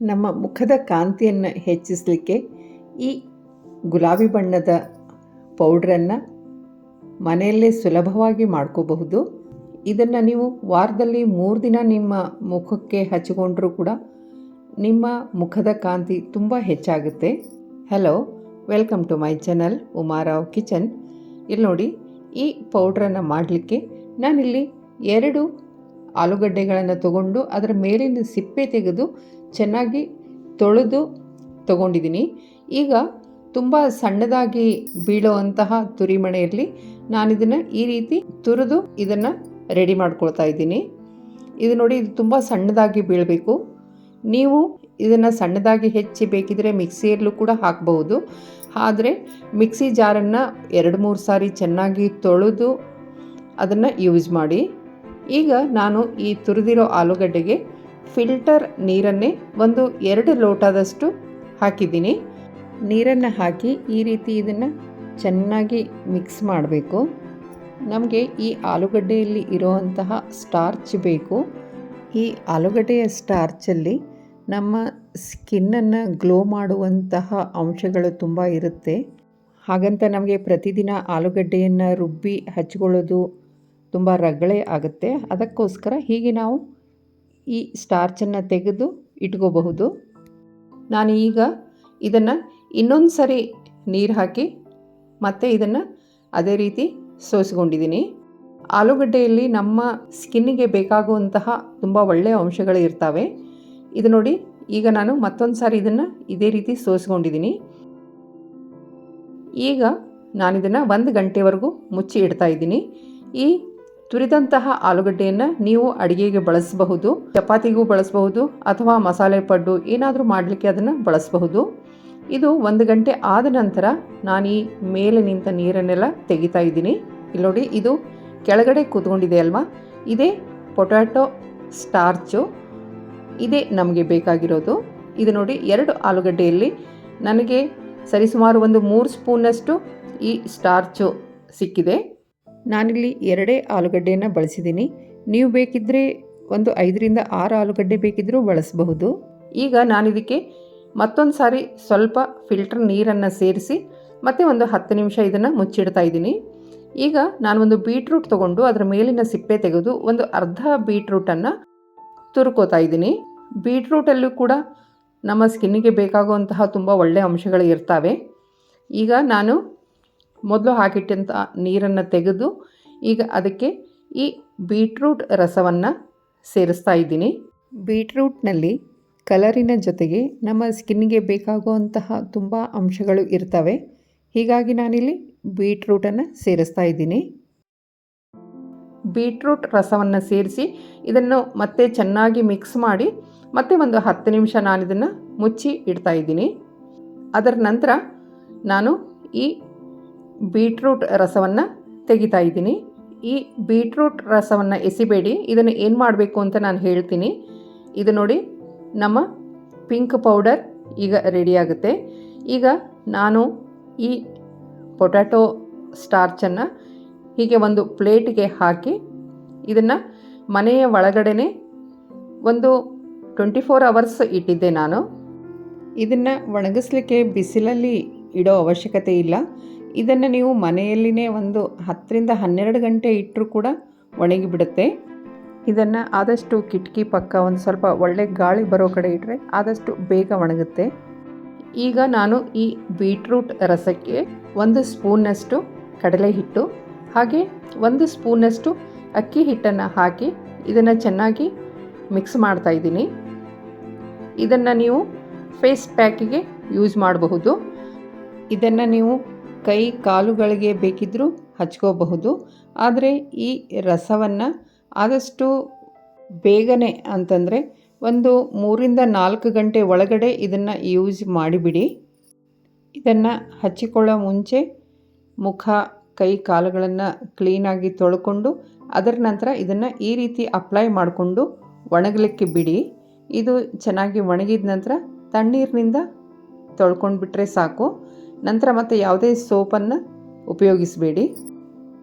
ನಮ್ಮ ಮುಖದ ಕಾಂತಿಯನ್ನು ಹೆಚ್ಚಿಸಲಿಕ್ಕೆ ಈ ಗುಲಾಬಿ ಬಣ್ಣದ ಪೌಡ್ರನ್ನು ಮನೆಯಲ್ಲೇ ಸುಲಭವಾಗಿ ಮಾಡ್ಕೋಬಹುದು. ಇದನ್ನು ನೀವು ವಾರದಲ್ಲಿ ಮೂರು ದಿನ ನಿಮ್ಮ ಮುಖಕ್ಕೆ ಹಚ್ಚಿಕೊಂಡರೂ ಕೂಡ ನಿಮ್ಮ ಮುಖದ ಕಾಂತಿ ತುಂಬ ಹೆಚ್ಚಾಗುತ್ತೆ. Hello welcome to my channel Uma Rao kitchen ಇಲ್ಲಿ ನೋಡಿ ಈ ಪೌಡ್ರನ್ನು ಮಾಡಲಿಕ್ಕೆ ನಾನಿಲ್ಲಿ ಎರಡು ಆಲೂಗಡ್ಡೆಗಳನ್ನು ತಗೊಂಡು ಅದರ ಮೇಲಿನ ಸಿಪ್ಪೆ ತೆಗೆದು ಚೆನ್ನಾಗಿ ತೊಳೆದು ತಗೊಂಡಿದ್ದೀನಿ. ಈಗ ತುಂಬ ಸಣ್ಣದಾಗಿ ಬೀಳುವಂತಹ ತುರಿಮಣೆಯಲ್ಲಿ ನಾನಿದನ್ನು ಈ ರೀತಿ ತುರಿದು ಇದನ್ನು ರೆಡಿ ಮಾಡ್ಕೊಳ್ತಾ ಇದ್ದೀನಿ. ಇದು ನೋಡಿ, ಇದು ತುಂಬ ಸಣ್ಣದಾಗಿ ಬೀಳಬೇಕು. ನೀವು ಇದನ್ನು ಸಣ್ಣದಾಗಿ ಹೆಚ್ಚಿ ಬೇಕಿದ್ರೆ ಮಿಕ್ಸಿಯಲ್ಲೂ ಕೂಡ ಹಾಕಬಹುದು. ಆದರೆ ಮಿಕ್ಸಿ ಜಾರನ್ನು ಎರಡು ಮೂರು ಸಾರಿ ಚೆನ್ನಾಗಿ ತೊಳೆದು ಅದನ್ನು ಯೂಸ್ ಮಾಡಿ. ಈಗ ನಾನು ಈ ತುರಿದಿರೋ ಆಲೂಗಡ್ಡೆಗೆ ಫಿಲ್ಟರ್ ನೀರನ್ನೇ ಒಂದು ಎರಡು ಲೋಟದಷ್ಟು ಹಾಕಿದ್ದೀನಿ. ನೀರನ್ನು ಹಾಕಿ ಈ ರೀತಿ ಇದನ್ನು ಚೆನ್ನಾಗಿ ಮಿಕ್ಸ್ ಮಾಡಬೇಕು. ನಮಗೆ ಈ ಆಲೂಗಡ್ಡೆಯಲ್ಲಿ ಇರುವಂತಹ ಸ್ಟಾರ್ಚ್ ಬೇಕು. ಈ ಆಲೂಗಡ್ಡೆಯ ಸ್ಟಾರ್ಚಲ್ಲಿ ನಮ್ಮ ಸ್ಕಿನ್ನನ್ನು ಗ್ಲೋ ಮಾಡುವಂತಹ ಅಂಶಗಳು ತುಂಬ ಇರುತ್ತೆ. ಹಾಗಂತ ನಮಗೆ ಪ್ರತಿದಿನ ಆಲೂಗಡ್ಡೆಯನ್ನು ರುಬ್ಬಿ ಹಚ್ಕೊಳ್ಳೋದು ತುಂಬ ರಗಳೆ ಆಗುತ್ತೆ. ಅದಕ್ಕೋಸ್ಕರ ಹೀಗೆ ನಾವು ಈ ಸ್ಟಾರ್ಚನ್ನು ತೆಗೆದು ಇಟ್ಕೋಬಹುದು. ನಾನು ಈಗ ಇದನ್ನು ಇನ್ನೊಂದು ಸರಿ ನೀರು ಹಾಕಿ ಮತ್ತೆ ಇದನ್ನು ಅದೇ ರೀತಿ ಸೋಸಿಕೊಂಡಿದ್ದೀನಿ. ಆಲೂಗಡ್ಡೆಯಲ್ಲಿ ನಮ್ಮ ಸ್ಕಿನ್ನಿಗೆ ಬೇಕಾಗುವಂತಹ ತುಂಬ ಒಳ್ಳೆಯ ಅಂಶಗಳು ಇರ್ತವೆ. ಇದು ನೋಡಿ, ಈಗ ನಾನು ಮತ್ತೊಂದು ಸಾರಿ ಇದನ್ನು ಇದೇ ರೀತಿ ಸೋಸ್ಕೊಂಡಿದ್ದೀನಿ. ಈಗ ನಾನಿದನ್ನು ಒಂದು ಗಂಟೆವರೆಗೂ ಮುಚ್ಚಿ ಇಡ್ತಾ ಇದ್ದೀನಿ. ಈ ತುರಿದಂತಹ ಆಲೂಗಡ್ಡೆಯನ್ನು ನೀವು ಅಡುಗೆಗೆ ಬಳಸಬಹುದು, ಚಪಾತಿಗೂ ಬಳಸಬಹುದು ಅಥವಾ ಮಸಾಲೆ ಪಡ್ಡು ಏನಾದರೂ ಮಾಡಲಿಕ್ಕೆ ಅದನ್ನು ಬಳಸಬಹುದು. ಇದು ಒಂದು ಗಂಟೆ ಆದ ನಂತರ ನಾನು ಈ ಮೇಲೆ ನಿಂತ ನೀರನ್ನೆಲ್ಲ ತೆಗಿತಾ ಇದ್ದೀನಿ. ಇಲ್ಲಿ ನೋಡಿ, ಇದು ಕೆಳಗಡೆ ಕೂತ್ಕೊಂಡಿದೆ ಅಲ್ವಾ? ಇದೇ ಪೊಟ್ಯಾಟೊ ಸ್ಟಾರ್ಚು. ಇದೇ ನಮಗೆ ಬೇಕಾಗಿರೋದು. ಇದು ನೋಡಿ, ಎರಡು ಆಲೂಗಡ್ಡೆಯಲ್ಲಿ ನನಗೆ ಸರಿಸುಮಾರು ಒಂದು ಮೂರು ಸ್ಪೂನಷ್ಟು ಈ ಸ್ಟಾರ್ಚು ಸಿಕ್ಕಿದೆ. ನಾನಿಲ್ಲಿ ಎರಡೇ ಆಲೂಗಡ್ಡೆಯನ್ನು ಬಳಸಿದ್ದೀನಿ ನೀವು ಬೇಕಿದ್ದರೆ ಒಂದು ಐದರಿಂದ ಆರು ಆಲೂಗಡ್ಡೆ ಬೇಕಿದ್ದರೂ ಬಳಸಬಹುದು. ಈಗ ನಾನಿದಕ್ಕೆ ಮತ್ತೊಂದು ಸಾರಿ ಸ್ವಲ್ಪ ಫಿಲ್ಟರ್ ನೀರನ್ನು ಸೇರಿಸಿ ಮತ್ತು ಒಂದು ಹತ್ತು ನಿಮಿಷ ಇದನ್ನು ಮುಚ್ಚಿಡ್ತಾ ಇದ್ದೀನಿ. ಈಗ ನಾನೊಂದು ಬೀಟ್ರೂಟ್ ತೊಗೊಂಡು ಅದರ ಮೇಲಿನ ಸಿಪ್ಪೆ ತೆಗೆದು ಒಂದು ಅರ್ಧ ಬೀಟ್ರೂಟನ್ನು ತುರ್ಕೋತಾ ಇದ್ದೀನಿ. ಬೀಟ್ರೂಟಲ್ಲೂ ಕೂಡ ನಮ್ಮ ಸ್ಕಿನ್ನಿಗೆ ಬೇಕಾಗುವಂತಹ ತುಂಬ ಒಳ್ಳೆಯ ಅಂಶಗಳು ಇರ್ತವೆ. ಈಗ ನಾನು ಮೊದಲು ಹಾಕಿಟ್ಟಂಥ ನೀರನ್ನು ತೆಗೆದು ಈಗ ಅದಕ್ಕೆ ಈ ಬೀಟ್ರೂಟ್ ರಸವನ್ನು ಸೇರಿಸ್ತಾ ಇದ್ದೀನಿ. ಬೀಟ್ರೂಟ್ನಲ್ಲಿ ಕಲರಿನ ಜೊತೆಗೆ ನಮ್ಮ ಸ್ಕಿನ್ಗೆ ಬೇಕಾಗುವಂತಹ ತುಂಬ ಅಂಶಗಳು ಇರ್ತವೆ. ಹೀಗಾಗಿ ನಾನಿಲ್ಲಿ ಬೀಟ್ರೂಟನ್ನು ಸೇರಿಸ್ತಾ ಇದ್ದೀನಿ. ಬೀಟ್ರೂಟ್ ರಸವನ್ನು ಸೇರಿಸಿ ಇದನ್ನು ಮತ್ತೆ ಚೆನ್ನಾಗಿ ಮಿಕ್ಸ್ ಮಾಡಿ ಮತ್ತೆ ಒಂದು ಹತ್ತು ನಿಮಿಷ ನಾನು ಇದನ್ನು ಮುಚ್ಚಿ ಇಡ್ತಾ ಇದ್ದೀನಿ. ಅದರ ನಂತರ ನಾನು ಈ ಬೀಟ್ರೂಟ್ ರಸವನ್ನು ತೆಗಿತಾ ಇದ್ದೀನಿ. ಈ ಬೀಟ್ರೂಟ್ ರಸವನ್ನು ಎಸಿಬೇಡಿ. ಇದನ್ನು ಏನು ಮಾಡಬೇಕು ಅಂತ ನಾನು ಹೇಳ್ತೀನಿ. ಇದು ನೋಡಿ, ನಮ್ಮ ಪಿಂಕ್ ಪೌಡರ್ ಈಗ ರೆಡಿಯಾಗುತ್ತೆ ಈಗ ನಾನು ಈ ಪೊಟ್ಯಾಟೊ ಸ್ಟಾರ್ಚನ್ನು ಹೀಗೆ ಒಂದು ಪ್ಲೇಟ್ಗೆ ಹಾಕಿ ಇದನ್ನು ಮನೆಯ ಒಳಗಡೆನೆ ಒಂದು ಟ್ವೆಂಟಿ ಫೋರ್ ಅವರ್ಸ್ ಇಟ್ಟಿದ್ದೆ ನಾನು. ಇದನ್ನು ಒಣಗಿಸ್ಲಿಕ್ಕೆ ಬಿಸಿಲಲ್ಲಿ ಇಡೋ ಅವಶ್ಯಕತೆ ಇಲ್ಲ. ಇದನ್ನು ನೀವು ಮನೆಯಲ್ಲಿನೇ ಒಂದು ಹತ್ತರಿಂದ ಹನ್ನೆರಡು ಗಂಟೆ ಇಟ್ಟರೂ ಕೂಡ ಒಣಗಿ ಬಿಡುತ್ತೆ ಇದನ್ನು ಆದಷ್ಟು ಕಿಟಕಿ ಪಕ್ಕ ಒಂದು ಸ್ವಲ್ಪ ಒಳ್ಳೆ ಗಾಳಿ ಬರೋ ಕಡೆ ಇಟ್ಟರೆ ಆದಷ್ಟು ಬೇಗ ಒಣಗುತ್ತೆ. ಈಗ ನಾನು ಈ ಬೀಟ್ರೂಟ್ ರಸಕ್ಕೆ ಒಂದು ಸ್ಪೂನ್ನಷ್ಟು ಕಡಲೆ ಹಿಟ್ಟು, ಹಾಗೆ ಒಂದು ಸ್ಪೂನಷ್ಟು ಅಕ್ಕಿ ಹಿಟ್ಟನ್ನು ಹಾಕಿ ಇದನ್ನು ಚೆನ್ನಾಗಿ ಮಿಕ್ಸ್ ಮಾಡ್ತಾ ಇದ್ದೀನಿ. ಇದನ್ನು ನೀವು ಫೇಸ್ ಪ್ಯಾಕಿಗೆ ಯೂಸ್ ಮಾಡಬಹುದು. ಇದನ್ನು ನೀವು ಕೈ ಕಾಲುಗಳಿಗೆ ಬೇಕಿದ್ದರೂ ಹಚ್ಕೋಬಹುದು. ಆದರೆ ಈ ರಸವನ್ನು ಆದಷ್ಟು ಬೇಗನೆ ಅಂತಂದರೆ ಒಂದು ಮೂರಿಂದ ನಾಲ್ಕು ಗಂಟೆ ಒಳಗಡೆ ಇದನ್ನು ಯೂಸ್ ಮಾಡಿಬಿಡಿ. ಇದನ್ನು ಹಚ್ಚಿಕೊಳ್ಳೋ ಮುಂಚೆ ಮುಖ, ಕೈ ಕಾಲುಗಳನ್ನು ಕ್ಲೀನಾಗಿ ತೊಳ್ಕೊಂಡು ಅದರ ನಂತರ ಇದನ್ನು ಈ ರೀತಿ ಅಪ್ಲೈ ಮಾಡಿಕೊಂಡು ಒಣಗಲಿಕ್ಕೆ ಬಿಡಿ. ಇದು ಚೆನ್ನಾಗಿ ಒಣಗಿದ ನಂತರ ತಣ್ಣೀರಿನಿಂದ ತೊಳ್ಕೊಂಡು ಬಿಟ್ಟರೆ ಸಾಕು. ನಂತರ ಮತ್ತೆ ಯಾವುದೇ ಸೋಪನ್ನು ಉಪಯೋಗಿಸಬೇಡಿ.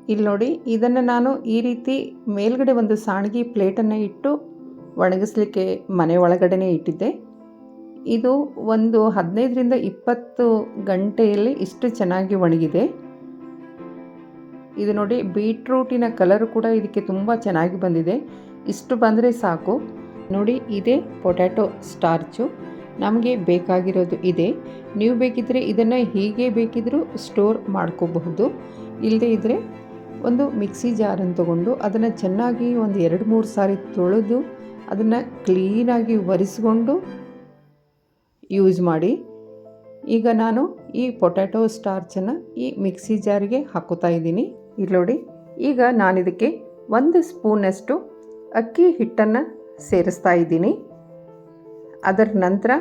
ಇಲ್ಲಿ ನೋಡಿ, ಇದನ್ನು ನಾನು ಈ ರೀತಿ ಮೇಲ್ಗಡೆ ಒಂದು ಸಾಣಗಿ ಪ್ಲೇಟನ್ನು ಇಟ್ಟು ಒಣಗಿಸ್ಲಿಕ್ಕೆ ಮನೆ ಒಳಗಡೆ ಇಟ್ಟಿದ್ದೆ. ಇದು ಒಂದು ಹದಿನೈದರಿಂದ ಇಪ್ಪತ್ತು ಗಂಟೆಯಲ್ಲಿ ಇಷ್ಟು ಚೆನ್ನಾಗಿ ಒಣಗಿದೆ. ಇದು ನೋಡಿ, ಬೀಟ್ರೂಟಿನ ಕಲರ್ ಕೂಡ ಇದಕ್ಕೆ ತುಂಬ ಚೆನ್ನಾಗಿ ಬಂದಿದೆ. ಇಷ್ಟು ಬಂದರೆ ಸಾಕು. ನೋಡಿ, ಇದೇ ಪೊಟ್ಯಾಟೊ ಸ್ಟಾರ್ಚು. ನಮಗೆ ಬೇಕಾಗಿರೋದು ಇದೆ. ನೀವು ಬೇಕಿದ್ದರೆ ಇದನ್ನು ಹೀಗೆ ಬೇಕಿದ್ದರೂ ಸ್ಟೋರ್ ಮಾಡ್ಕೋಬಹುದು. ಇಲ್ಲದೇ ಇದ್ದರೆ ಒಂದು ಮಿಕ್ಸಿ ಜಾರನ್ನು ತಗೊಂಡು ಅದನ್ನು ಚೆನ್ನಾಗಿ ಒಂದು ಎರಡು ಮೂರು ಸಾರಿ ತೊಳೆದು ಅದನ್ನು ಕ್ಲೀನಾಗಿ ಒರೆಸ್ಕೊಂಡು ಯೂಸ್ ಮಾಡಿ. ಈಗ ನಾನು ಈ ಪೊಟ್ಯಾಟೊ ಸ್ಟಾರ್ಚನ್ನು ಈ ಮಿಕ್ಸಿ ಜಾರಿಗೆ ಹಾಕೋತಾ ಇದ್ದೀನಿ. ಇಲ್ಲಿ ನೋಡಿ. ಈಗ ನಾನು ಇದಕ್ಕೆ ಒಂದು ಸ್ಪೂನಷ್ಟು ಅಕ್ಕಿ ಹಿಟ್ಟನ್ನು ಸೇರಿಸ್ತಾ ಇದ್ದೀನಿ. ಅದರ ನಂತರ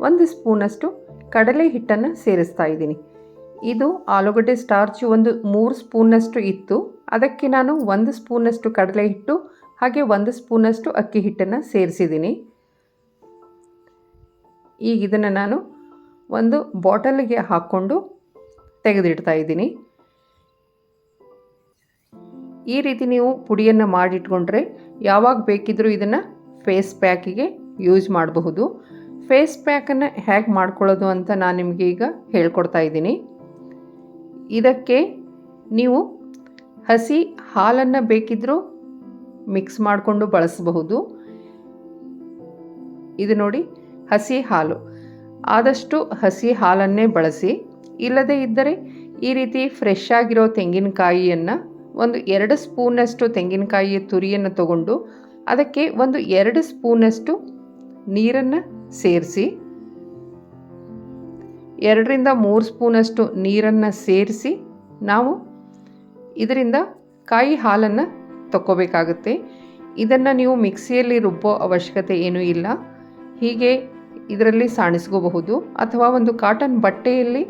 ಒಂದು ಸ್ಪೂನಷ್ಟು ಕಡಲೆ ಹಿಟ್ಟನ್ನು ಸೇರಿಸ್ತಾ ಇದ್ದೀನಿ. ಇದು ಆಲೂಗಡ್ಡೆ ಸ್ಟಾರ್ಚು ಒಂದು ಮೂರು ಸ್ಪೂನಷ್ಟು ಇತ್ತು. ಅದಕ್ಕೆ ನಾನು ಒಂದು ಸ್ಪೂನಷ್ಟು ಕಡಲೆ ಹಿಟ್ಟು, ಹಾಗೆ ಒಂದು ಸ್ಪೂನಷ್ಟು ಅಕ್ಕಿ ಹಿಟ್ಟನ್ನು ಸೇರಿಸಿದ್ದೀನಿ. ಈಗ ಇದನ್ನು ನಾನು ಒಂದು ಬಾಟಲಿಗೆ ಹಾಕ್ಕೊಂಡು ತೆಗೆದಿಡ್ತಾ ಇದ್ದೀನಿ. ಈ ರೀತಿ ನೀವು ಪುಡಿಯನ್ನು ಮಾಡಿಟ್ಕೊಂಡ್ರೆ ಯಾವಾಗ ಬೇಕಿದ್ದರೂ ಇದನ್ನು ಫೇಸ್ ಪ್ಯಾಕಿಗೆ ಯೂಸ್ ಮಾಡಬಹುದು. ಫೇಸ್ ಪ್ಯಾಕನ್ನು ಹೇಗೆ ಮಾಡ್ಕೊಳ್ಳೋದು ಅಂತ ನಾನು ನಿಮಗೆ ಈಗ ಹೇಳ್ಕೊಡ್ತಾ ಇದ್ದೀನಿ. ಇದಕ್ಕೆ ನೀವು ಹಸಿ ಹಾಲನ್ನು ಬೇಕಿದ್ದರೂ ಮಿಕ್ಸ್ ಮಾಡಿಕೊಂಡು ಬಳಸಬಹುದು. ಇದು ನೋಡಿ, ಹಸಿ ಹಾಲು. ಆದಷ್ಟು ಹಸಿ ಹಾಲನ್ನೇ ಬಳಸಿ. ಇಲ್ಲದೇ ಇದ್ದರೆ ಈ ರೀತಿ ಫ್ರೆಶ್ ಆಗಿರೋ ತೆಂಗಿನಕಾಯಿಯನ್ನು ಒಂದು ಎರಡು ಸ್ಪೂನಷ್ಟು ತೆಂಗಿನಕಾಯಿಯ ತುರಿಯನ್ನು ತಗೊಂಡು ಅದಕ್ಕೆ ಒಂದು ಎರಡು ಸ್ಪೂನಷ್ಟು ನೀರನ್ನು ಸೇರಿಸಿ, ಎರಡರಿಂದ ಮೂರು ಸ್ಪೂನಷ್ಟು ನೀರನ್ನು ಸೇರಿಸಿ, ನಾವು ಇದರಿಂದ ಕಾಯಿ ಹಾಲನ್ನು ತಗೋಬೇಕಾಗುತ್ತೆ ಇದನ್ನು ನೀವು ಮಿಕ್ಸಿಯಲ್ಲಿ ರುಬ್ಬೋ ಅವಶ್ಯಕತೆ ಏನೂ ಇಲ್ಲ. ಹೀಗೆ ಇದರಲ್ಲಿ ಸಾಣಿಸ್ಕೋಬಹುದು. ಅಥವಾ ಒಂದು ಕಾಟನ್ ಬಟ್ಟೆಯಲ್ಲಿ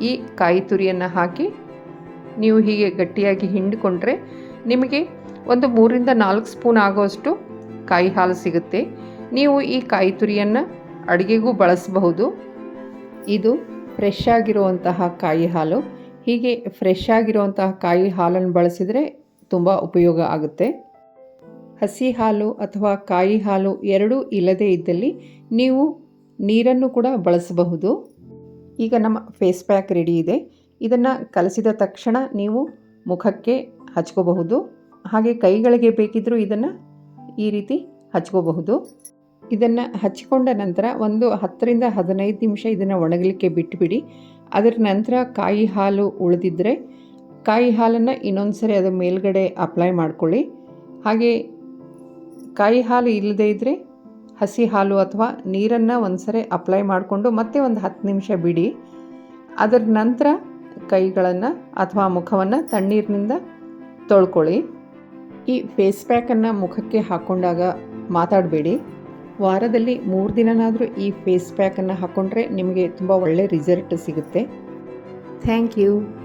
ಈ ಕಾಯಿ ತುರಿಯನ್ನು ಹಾಕಿ ನೀವು ಹೀಗೆ ಗಟ್ಟಿಯಾಗಿ ಹಿಂಡಿಕೊಂಡ್ರೆ ನಿಮಗೆ ಒಂದು ಮೂರಿಂದ ನಾಲ್ಕು ಸ್ಪೂನ್ ಆಗೋಷ್ಟು ಕಾಯಿ ಹಾಲು ಸಿಗುತ್ತೆ. ನೀವು ಈ ಕಾಯಿ ತುರಿಯನ್ನು ಅಡುಗೆಗೂ ಬಳಸಬಹುದು. ಇದು ಫ್ರೆಶ್ ಆಗಿರುವಂತಹ ಕಾಯಿ ಹಾಲು. ಹೀಗೆ ಫ್ರೆಶ್ ಆಗಿರುವಂತಹ ಕಾಯಿ ಹಾಲನ್ನು ಬಳಸಿದರೆ ತುಂಬ ಉಪಯೋಗ ಆಗುತ್ತೆ. ಹಸಿ ಹಾಲು ಅಥವಾ ಕಾಯಿ ಹಾಲು ಎರಡೂ ಇಲ್ಲದೇ ಇದ್ದಲ್ಲಿ ನೀವು ನೀರನ್ನು ಕೂಡ ಬಳಸಬಹುದು. ಈಗ ನಮ್ಮ ಫೇಸ್ ಪ್ಯಾಕ್ ರೆಡಿ ಇದೆ. ಇದನ್ನು ಕಲಸಿದ ತಕ್ಷಣ ನೀವು ಮುಖಕ್ಕೆ ಹಚ್ಕೋಬಹುದು. ಹಾಗೆ ಕೈಗಳಿಗೆ ಬೇಕಿದ್ದರೂ ಇದನ್ನು ಈ ರೀತಿ ಹಚ್ಕೋಬಹುದು. ಇದನ್ನು ಹಚ್ಚಿಕೊಂಡ ನಂತರ ಒಂದು ಹತ್ತರಿಂದ ಹದಿನೈದು ನಿಮಿಷ ಇದನ್ನು ಒಣಗಲಿಕ್ಕೆ ಬಿಟ್ಟುಬಿಡಿ ಅದರ ನಂತರ ಕಾಯಿ ಹಾಲು ಉಳಿದಿದ್ದರೆ ಕಾಯಿ ಹಾಲನ್ನು ಇನ್ನೊಂದು ಸರಿ ಅದರ ಮೇಲ್ಗಡೆ ಅಪ್ಲೈ ಮಾಡ್ಕೊಳ್ಳಿ. ಹಾಗೆ ಕಾಯಿ ಹಾಲು ಇಲ್ಲದೇ ಇದ್ದರೆ ಹಸಿ ಹಾಲು ಅಥವಾ ನೀರನ್ನು ಒಂದು ಸರಿ ಅಪ್ಲೈ ಮಾಡಿಕೊಂಡು ಮತ್ತೆ ಒಂದು ಹತ್ತು ನಿಮಿಷ ಬಿಡಿ. ಅದರ ನಂತರ ಕೈಗಳನ್ನು ಅಥವಾ ಮುಖವನ್ನು ತಣ್ಣೀರಿನಿಂದ ತೊಳ್ಕೊಳ್ಳಿ. ಈ ಫೇಸ್ ಪ್ಯಾಕನ್ನು ಮುಖಕ್ಕೆ ಹಾಕ್ಕೊಂಡಾಗ ಮಾತಾಡಬೇಡಿ. ವಾರದಲ್ಲಿ ಮೂರು ದಿನನಾದರೂ ಈ ಫೇಸ್ ಪ್ಯಾಕನ್ನು ಹಾಕ್ಕೊಂಡ್ರೆ ನಿಮಗೆ ತುಂಬ ಒಳ್ಳೆಯ ರಿಸಲ್ಟ್ ಸಿಗುತ್ತೆ. Thank you